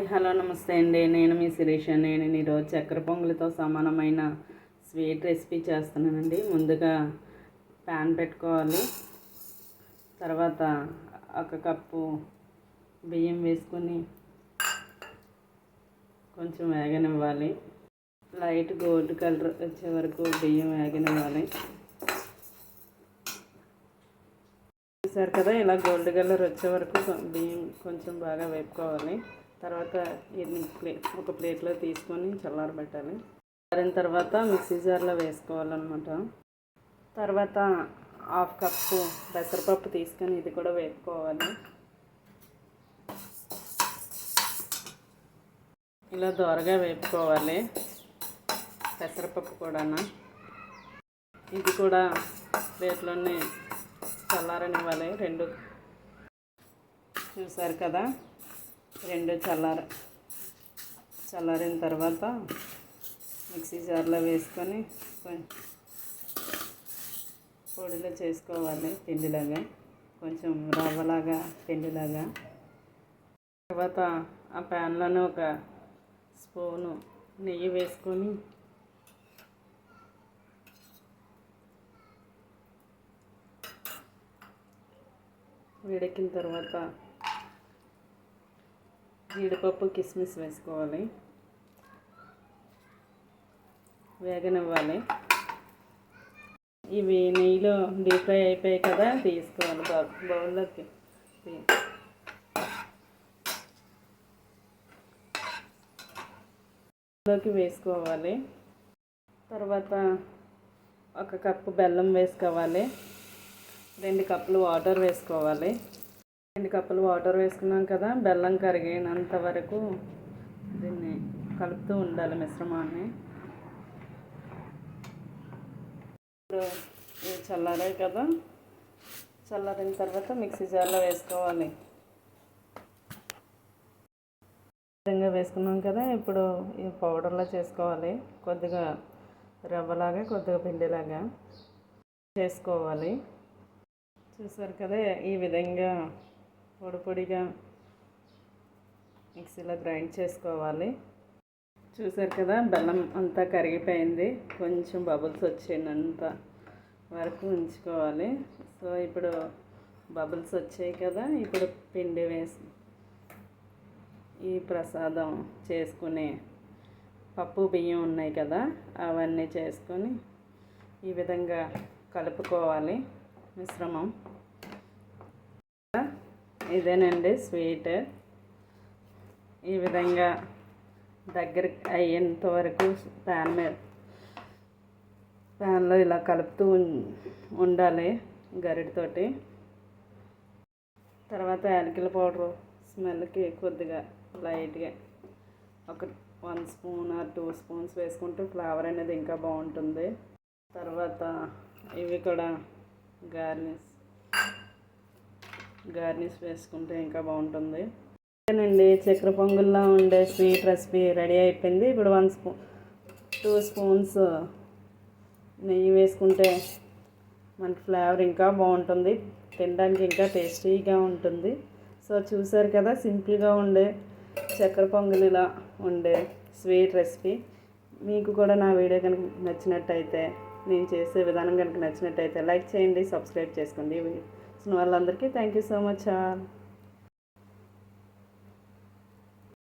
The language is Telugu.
హాయ్ హలో నమస్తే అండి. నేను మీ శిరీష. నేను ఈరోజు చక్కెర పొంగులతో సమానమైన స్వీట్ రెసిపీ చేస్తున్నానండి. ముందుగా ప్యాన్ పెట్టుకోవాలి. తర్వాత ఒక కప్పు బియ్యం వేసుకొని కొంచెం వేగనివ్వాలి. లైట్ గోల్డ్ కలర్ వచ్చే వరకు బియ్యం వేగనివ్వాలి. చూసారు కదా ఇలా గోల్డ్ కలర్ వచ్చే వరకు బియ్యం కొంచెం బాగా వేపుకోవాలి. తర్వాత ప్లే ఒక ప్లేట్లో తీసుకొని చల్లారబెట్టాలి చల్లారిన తర్వాత మిక్సీ జార్లో వేసుకోవాలన్నమాట. తర్వాత హాఫ్ కప్పు పెసరపప్పు తీసుకొని ఇది కూడా వేపుకోవాలి. ఇలా దోరగా వేపుకోవాలి. పెసరపప్పు కూడాను. ఇది కూడా ప్లేట్లోనే చల్లారనివ్వాలి. రెండు. చూసారు కదా? రెండు చల్లార చల్లారిన తర్వాత మిక్సీ జార్లో వేసుకొని పొడిలో చేసుకోవాలి పిండిలాగా. కొంచెం రవ్వలాగా పిండిలాగా. తర్వాత ఆ ప్యాన్లోనే ఒక స్పూను నెయ్యి వేసుకొని వేడెక్కిన తర్వాత జీడిపప్పు కిస్మిస్ వేసుకోవాలి. వేగనివ్వాలి. ఇవి నెయ్యిలో డీప్ ఫ్రై అయిపోయాయి కదా తీసుకోవాలి బౌల్లోకి. లోకి వేసుకోవాలి. తర్వాత ఒక కప్పు బెల్లం వేసుకోవాలి. రెండు కప్పులు వాటర్ వేసుకోవాలి. రెండు కప్పులు వాటర్ వేసుకున్నాం కదా బెల్లం కరిగినంత వరకు దీన్ని కలుపుతూ ఉండాలి మిశ్రమాన్ని. ఇప్పుడు ఇవి చల్లారాయి కదా చల్లారిన తర్వాత మిక్సీ జార్లో వేసుకోవాలి. విధంగా వేసుకున్నాం కదా ఇప్పుడు ఈ పౌడర్లా చేసుకోవాలి. కొద్దిగా రవ్వలాగా కొద్దిగా పిండిలాగా చేసుకోవాలి. చూసారు కదా ఈ విధంగా పొడి పొడిగా మిక్సీలో గ్రైండ్ చేసుకోవాలి. చూసారు కదా బెల్లం అంతా కరిగిపోయింది. కొంచెం బబుల్స్ వచ్చినంత వరకు ఉంచుకోవాలి. సో ఇప్పుడు బబుల్స్ వచ్చాయి కదా ఇప్పుడు పిండి వేసి ఈ ప్రసాదం చేసుకునే పప్పు బియ్యం ఉన్నాయి కదా అవన్నీ చేసుకొని ఈ విధంగా కలుపుకోవాలి మిశ్రమం. ఇదేనండి స్వీట్. ఈ విధంగా దగ్గర అయ్యేంత వరకు ప్యాన్ మీద ప్యాన్లో ఇలా కలుపుతూ ఉం- ఉండాలి గరిటతోటి. తర్వాత యాలకుల పౌడరు స్మెల్కి కొద్దిగా లైట్గా ఒక one spoon or two spoons వేసుకుంటే ఫ్లేవర్ అనేది ఇంకా బాగుంటుంది. తర్వాత ఇవి కూడా గార్నిష్ గార్నిష్ వేసుకుంటే ఇంకా బాగుంటుంది. అండి చక్కెర పొంగుల్లో ఉండే స్వీట్ రెసిపీ రెడీ అయిపోయింది. ఇప్పుడు వన్ స్పూన్ టూ స్పూన్స్ నెయ్యి వేసుకుంటే మనకి ఫ్లేవర్ ఇంకా బాగుంటుంది. తినడానికి ఇంకా టేస్టీగా ఉంటుంది. సో చూసారు కదా సింపుల్గా ఉండే చక్కెర పొంగల్ ఇలా ఉండే స్వీట్ రెసిపీ మీకు కూడా నా వీడియో కనుక నచ్చినట్టయితే నేను చేసే విధానం కనుక నచ్చినట్టయితే లైక్ చేయండి సబ్స్క్రైబ్ చేసుకోండి. చూసిన వాళ్ళందరికీ థ్యాంక్ యూ సో మచ్